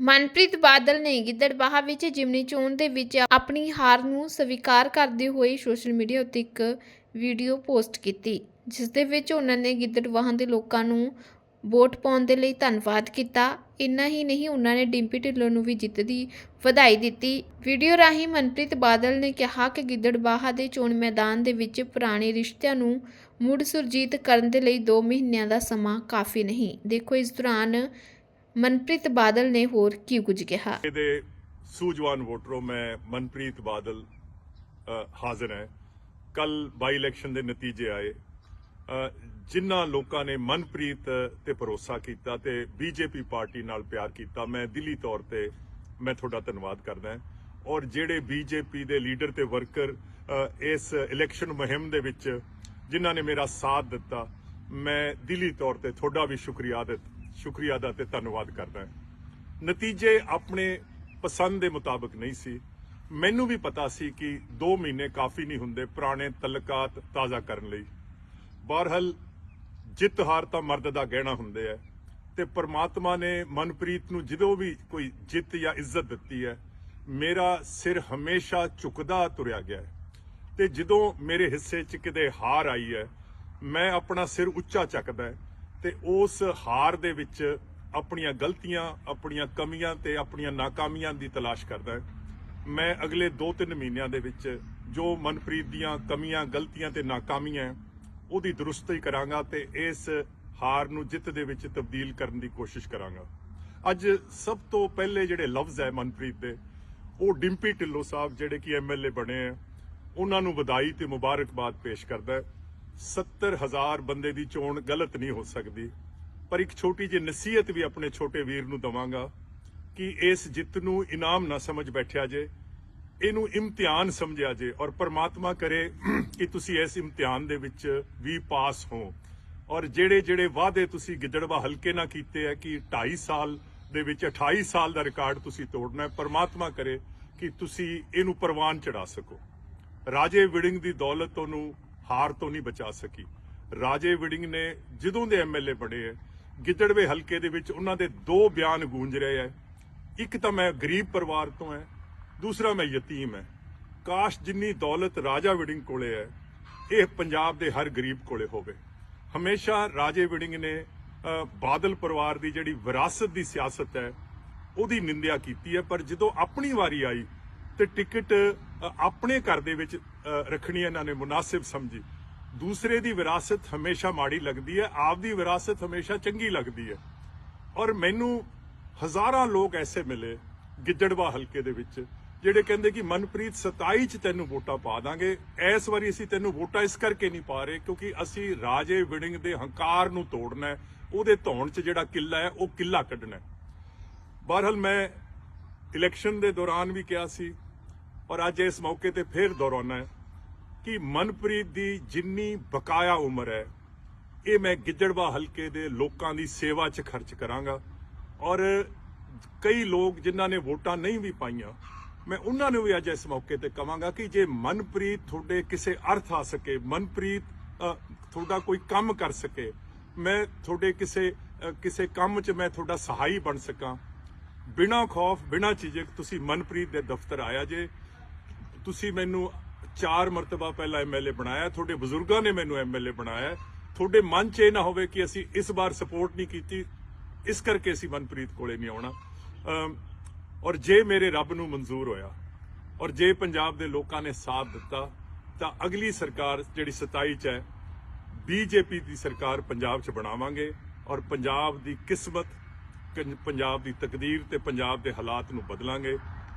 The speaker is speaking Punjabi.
ਮਨਪ੍ਰੀਤ ਬਾਦਲ ਨੇ ਗਿੱਦੜਬਾਹਾ ਵਿੱਚ ਜਿਮਨੀ ਚੋਣ ਦੇ ਵਿੱਚ ਆਪਣੀ ਹਾਰ ਨੂੰ ਸਵੀਕਾਰ ਕਰਦੇ ਹੋਏ ਸੋਸ਼ਲ ਮੀਡੀਆ ਉੱਤੇ ਇੱਕ ਵੀਡੀਓ ਪੋਸਟ ਕੀਤੀ, ਜਿਸ ਦੇ ਵਿੱਚ ਉਹਨਾਂ ਨੇ ਗਿੱਦੜਬਾਹਾ ਦੇ ਲੋਕਾਂ ਨੂੰ ਵੋਟ ਪਾਉਣ ਦੇ ਲਈ ਧੰਨਵਾਦ ਕੀਤਾ। ਇੰਨਾ ਹੀ ਨਹੀਂ, ਉਹਨਾਂ ਨੇ ਡਿੰਪੀ ਢਿੱਲੋਂ ਨੂੰ ਵੀ ਜਿੱਤ ਦੀ ਵਧਾਈ ਦਿੱਤੀ। ਵੀਡੀਓ ਰਾਹੀਂ ਮਨਪ੍ਰੀਤ ਬਾਦਲ ਨੇ ਕਿਹਾ ਕਿ ਗਿੱਦੜਬਾਹਾ ਦੇ ਚੋਣ ਮੈਦਾਨ ਦੇ ਵਿੱਚ ਪੁਰਾਣੇ ਰਿਸ਼ਤਿਆਂ ਨੂੰ ਮੁੜ ਸੁਰਜੀਤ ਕਰਨ ਦੇ ਲਈ 2 ਮਹੀਨਿਆਂ ਦਾ ਸਮਾਂ ਕਾਫੀ ਨਹੀਂ। ਦੇਖੋ, ਇਸ ਦੌਰਾਨ ਮਨਪ੍ਰੀਤ ਬਾਦਲ ਨੇ ਹੋਰ ਕੀ ਕੁਝ ਕਿਹਾ? ਦੇ ਸੂਝਵਾਨ ਵੋਟਰੋਂ ਮੈਂ ਮਨਪ੍ਰੀਤ ਬਾਦਲ ਹਾਜ਼ਰ ਹੈ। ਕੱਲ ਬਾਈ ਇਲੈਕਸ਼ਨ ਦੇ ਨਤੀਜੇ ਆਏ। ਜਿਨ੍ਹਾਂ ਲੋਕਾਂ ਨੇ ਮਨਪ੍ਰੀਤ ਤੇ ਭਰੋਸਾ ਕੀਤਾ ਤੇ ਬੀਜੇਪੀ ਪਾਰਟੀ ਨਾਲ ਪਿਆਰ ਕੀਤਾ, ਮੈਂ ਦਿੱਲੀ ਤੌਰ ਤੇ ਮੈਂ ਤੁਹਾਡਾ ਧੰਨਵਾਦ ਕਰਦਾ ਔਰ ਜਿਹੜੇ ਬੀਜੇਪੀ ਦੇ ਲੀਡਰ ਤੇ ਵਰਕਰ ਇਸ ਇਲੈਕਸ਼ਨ ਮੁਹਿੰਮ ਦੇ ਵਿੱਚ ਜਿਨ੍ਹਾਂ ਨੇ ਮੇਰਾ ਸਾਥ ਦਿੱਤਾ ਮੈਂ ਦਿਲੀ ਤੌਰ ਤੇ ਤੁਹਾਡਾ ਵੀ ਸ਼ੁਕਰੀਆ ਅਦਾ ਸ਼ੁਕਰੀਆ ਅਦਾ ਤੇ ਧੰਨਵਾਦ ਕਰਦਾ ਨਤੀਜੇ ਆਪਣੇ ਪਸੰਦ ਦੇ ਮੁਤਾਬਕ ਨਹੀਂ ਸੀ। ਮੈਨੂੰ ਵੀ ਪਤਾ ਸੀ ਕਿ 2 ਮਹੀਨੇ ਕਾਫੀ ਨਹੀਂ ਹੁੰਦੇ ਪੁਰਾਣੇ ਤਲਕਾਤ ਤਾਜ਼ਾ ਕਰਨ ਲਈ। ਬਹਰਹਲ ਜਿੱਤ ਹਾਰ ਤਾਂ ਮਰਦ ਦਾ ਗਹਿਣਾ ਹੁੰਦੇ ਹੈ ਤੇ ਪਰਮਾਤਮਾ ਨੇ ਮਨਪ੍ਰੀਤ ਨੂੰ ਜਦੋਂ ਵੀ ਕੋਈ ਜਿੱਤ ਜਾਂ ਇੱਜ਼ਤ ਦਿੱਤੀ ਹੈ, ਮੇਰਾ ਸਿਰ ਹਮੇਸ਼ਾ ਝੁਕਦਾ ਤੁਰਿਆ ਗਿਆ ਹੈ। ਤੇ ਜਦੋਂ ਮੇਰੇ ਹਿੱਸੇ 'ਚ ਕਿਤੇ ਹਾਰ ਆਈ ਹੈ ਮੈਂ ਆਪਣਾ ਸਿਰ ਉੱਚਾ ਚੱਕਦਾ ਹੈ ਤੇ ਉਸ ਹਾਰ ਦੇ ਵਿੱਚ ਆਪਣੀਆਂ ਗਲਤੀਆਂ, ਆਪਣੀਆਂ ਕਮੀਆਂ ਤੇ ਆਪਣੀਆਂ ਨਾਕਾਮੀਆਂ ਦੀ ਤਲਾਸ਼ ਕਰਦਾ ਮੈਂ ਅਗਲੇ 2-3 ਮਹੀਨਿਆਂ ਦੇ ਵਿੱਚ ਜੋ ਮਨਪ੍ਰੀਤ ਦੀਆਂ ਕਮੀਆਂ, ਗਲਤੀਆਂ ਤੇ ਨਾਕਾਮੀਆਂ ਉਹਦੀ ਦਰੁਸਤੀ ਕਰਾਂਗਾ ਤੇ ਇਸ ਹਾਰ ਨੂੰ ਜਿੱਤ ਦੇ ਵਿੱਚ ਤਬਦੀਲ ਕਰਨ ਦੀ ਕੋਸ਼ਿਸ਼ ਕਰਾਂਗਾ। ਅੱਜ ਸਭ ਤੋਂ ਪਹਿਲੇ ਜਿਹੜੇ ਲਫ਼ਜ਼ ਹੈ ਮਨਪ੍ਰੀਤ ਦੇ, ਉਹ ਡਿੰਪੀ ਢਿੱਲੋਂ ਸਾਹਿਬ ਜਿਹੜੇ ਕਿ ਐਮਐਲਏ ਬਣੇ ਆ ਉਹਨਾਂ ਨੂੰ ਵਧਾਈ ਤੇ ਮੁਬਾਰਕਬਾਦ ਪੇਸ਼ ਕਰਦਾ ਹੈ। 70000 ਬੰਦੇ ਦੀ ਚੋਣ ਗਲਤ ਨਹੀਂ ਹੋ ਸਕਦੀ। ਪਰ ਇੱਕ ਛੋਟੀ ਜਿਹੀ ਨਸੀਹਤ ਵੀ ਆਪਣੇ ਛੋਟੇ ਵੀਰ ਨੂੰ ਦਵਾਂਗਾ ਕਿ ਇਸ ਜਿੱਤ ਨੂੰ ਇਨਾਮ ਨਾ ਸਮਝ ਬੈਠਿਆ ਜੇ, ਇਹਨੂੰ ਇਮਤਿਹਾਨ ਸਮਝਿਆ ਜੇ ਔਰ ਪਰਮਾਤਮਾ ਕਰੇ ਕਿ ਤੁਸੀਂ ਇਸ ਇਮਤਿਹਾਨ ਦੇ ਵਿੱਚ ਵੀ ਪਾਸ ਹੋ। ਔਰ ਜਿਹੜੇ ਜਿਹੜੇ ਵਾਅਦੇ ਤੁਸੀਂ ਗਿੱਦੜਵਾ ਹਲਕੇ ਨਾਲ ਕੀਤੇ ਆ ਕਿ 2.5 ਸਾਲ ਦੇ ਵਿੱਚ 28 ਸਾਲ ਦਾ ਰਿਕਾਰਡ ਤੁਸੀਂ ਤੋੜਨਾ ਹੈ, ਪ੍ਰਮਾਤਮਾ ਕਰੇ ਕਿ ਤੁਸੀਂ ਇਹਨੂੰ ਪ੍ਰਵਾਨ ਚੜਾ ਸਕੋ। ਰਾਜੇ ਵਿੜਿੰਗ ਦੀ ਦੌਲਤ ਉਹਨੂੰ ਹਾਰ ਤੋਂ ਨਹੀਂ ਬਚਾ ਸਕੀ। ਰਾਜੇ ਵਿੜਿੰਗ ਨੇ ਜਦੋਂ ਦੇ ਐਮਐਲਏ ਬਣੇ ਹੈ ਗਿੱਦੜਵੇ ਹਲਕੇ ਦੇ ਵਿੱਚ ਉਹਨਾਂ ਦੇ ਦੋ ਬਿਆਨ ਗੂੰਜ ਰਹੇ ਹੈ ਇੱਕ ਤਾਂ ਮੈਂ ਗਰੀਬ ਪਰਿਵਾਰ ਤੋਂ ਹੈ ਦੂਸਰਾ ਮੈਂ ਯਤੀਮ ਹੈ ਕਾਸ਼ ਜਿੰਨੀ ਦੌਲਤ ਰਾਜਾ ਵਿੜਿੰਗ ਕੋਲੇ ਹੈ ਇਹ ਪੰਜਾਬ ਦੇ ਹਰ ਗਰੀਬ ਕੋਲੇ ਹੋਵੇ। ਹਮੇਸ਼ਾ ਰਾਜੇ ਵਿੜਿੰਗ ਨੇ ਬਾਦਲ ਪਰਿਵਾਰ ਦੀ ਜਿਹੜੀ ਵਿਰਾਸਤ ਦੀ ਸਿਆਸਤ ਹੈ ਉਹਦੀ ਨਿੰਦਿਆ ਕੀਤੀ ਹੈ ਪਰ ਜਦੋਂ ਆਪਣੀ ਵਾਰੀ ਆਈ ਤੇ ਟਿਕਟ ਆਪਣੇ ਘਰ ਦੇ ਵਿੱਚ ਰੱਖਣੀ ਇਹਨਾਂ ਨੇ ਮੁਨਾਸਿਬ ਸਮਝੀ। ਦੂਸਰੇ ਦੀ ਵਿਰਾਸਤ ਹਮੇਸ਼ਾ ਮਾੜੀ ਲੱਗਦੀ ਹੈ ਆਪ ਦੀ ਵਿਰਾਸਤ ਹਮੇਸ਼ਾ ਚੰਗੀ ਲੱਗਦੀ ਹੈ। ਔਰ ਮੈਨੂੰ ਹਜ਼ਾਰਾਂ ਲੋਕ ਐਸੇ ਮਿਲੇ ਗਿੱਦੜਵਾ ਹਲਕੇ ਦੇ ਵਿੱਚ, ਜਿਹੜੇ ਕਹਿੰਦੇ ਕਿ ਮਨਪ੍ਰੀਤ 27 ਚ ਤੈਨੂੰ ਵੋਟਾਂ ਪਾ ਦਾਂਗੇ, ਇਸ ਵਾਰੀ ਅਸੀਂ ਤੈਨੂੰ ਵੋਟਾਂ ਇਸ ਕਰਕੇ ਨਹੀਂ ਪਾ ਰਹੇ ਕਿਉਂਕਿ ਅਸੀਂ ਰਾਜੇ ਵਿੜਿੰਗ ਦੇ ਹੰਕਾਰ ਨੂੰ ਤੋੜਨਾ ਹੈ, ਉਹਦੇ ਧੌਣ 'ਚ ਜਿਹੜਾ ਕਿੱਲਾ ਹੈ, ਉਹ ਕਿੱਲਾ ਕੱਢਣਾ ਹੈ। ਬਹਰਹਾਲ ਮੈਂ ਇਲੈਕਸ਼ਨ ਦੇ ਦੌਰਾਨ ਵੀ ਕਿਹਾ ਸੀ ਔਰ ਅੱਜ ਇਸ ਮੌਕੇ ਤੇ ਫੇਰ ਦੁਹਰਾਉਣਾ ਕਿ ਮਨਪ੍ਰੀਤ ਦੀ ਜਿੰਨੀ ਬਕਾਇਆ ਉਮਰ ਹੈ, ਇਹ ਮੈਂ ਗਿੱਦੜਵਾ ਹਲਕੇ ਦੇ ਲੋਕਾਂ ਦੀ ਸੇਵਾ 'ਚ ਖਰਚ ਕਰਾਂਗਾ। ਔਰ ਕਈ ਲੋਕ ਜਿਨ੍ਹਾਂ ਨੇ ਵੋਟਾਂ ਨਹੀਂ ਵੀ ਪਾਈਆਂ, ਮੈਂ ਉਹਨਾਂ ਨੂੰ ਵੀ ਅੱਜ ਇਸ ਮੌਕੇ ਤੇ ਕਵਾਂਗਾ ਕਿ ਜੇ ਮਨਪ੍ਰੀਤ ਤੁਹਾਡੇ ਕਿਸੇ ਅਰਥ ਆ ਸਕੇ, ਮਨਪ੍ਰੀਤ ਤੁਹਾਡਾ ਕੋਈ ਕੰਮ ਕਰ ਸਕੇ, ਮੈਂ ਤੁਹਾਡੇ ਕਿਸੇ ਕਿਸੇ ਕੰਮ 'ਚ ਮੈਂ ਤੁਹਾਡਾ ਸਹਾਈ ਬਣ ਸਕਾਂ। ਬਿਨਾਂ ਖੌਫ, ਬਿਨਾਂ ਝਿਜਕ ਤੁਸੀਂ ਮਨਪ੍ਰੀਤ ਦੇ ਦਫ਼ਤਰ ਆਇਆ ਜੇ ਤੁਸੀਂ ਮੈਨੂੰ ਚਾਰ ਮਰਤਬਾ ਪਹਿਲਾਂ ਐਮਐਲਏ ਬਣਾਇਆ, ਤੁਹਾਡੇ ਬਜ਼ੁਰਗਾਂ ਨੇ ਮੈਨੂੰ ਐਮਐਲਏ ਬਣਾਇਆ। ਤੁਹਾਡੇ ਮਨ 'ਚ ਇਹ ਨਾ ਹੋਵੇ ਕਿ ਅਸੀਂ ਇਸ ਵਾਰ ਸਪੋਰਟ ਨਹੀਂ ਕੀਤੀ, ਇਸ ਕਰਕੇ ਅਸੀਂ ਮਨਪ੍ਰੀਤ ਕੋਲੇ ਨਹੀਂ ਆਉਣਾ। ਔਰ ਜੇ ਮੇਰੇ ਰੱਬ ਨੂੰ ਮਨਜ਼ੂਰ ਹੋਇਆ, ਔਰ ਜੇ ਪੰਜਾਬ ਦੇ ਲੋਕਾਂ ਨੇ ਸਾਥ ਦਿੱਤਾ, ਤਾਂ ਅਗਲੀ ਸਰਕਾਰ ਜਿਹੜੀ 27 ਚ ਹੈ ਬੀਜੇਪੀ ਦੀ ਸਰਕਾਰ ਪੰਜਾਬ 'ਚ ਬਣਾਵਾਂਗੇ, ਔਰ ਪੰਜਾਬ ਦੀ ਕਿਸਮਤ ਪੰਜਾਬ ਦੀ ਤਕਦੀਰ ਤੇ ਪੰਜਾਬ ਦੇ ਹਾਲਾਤ ਨੂੰ ਬਦਲਾਂਗੇ।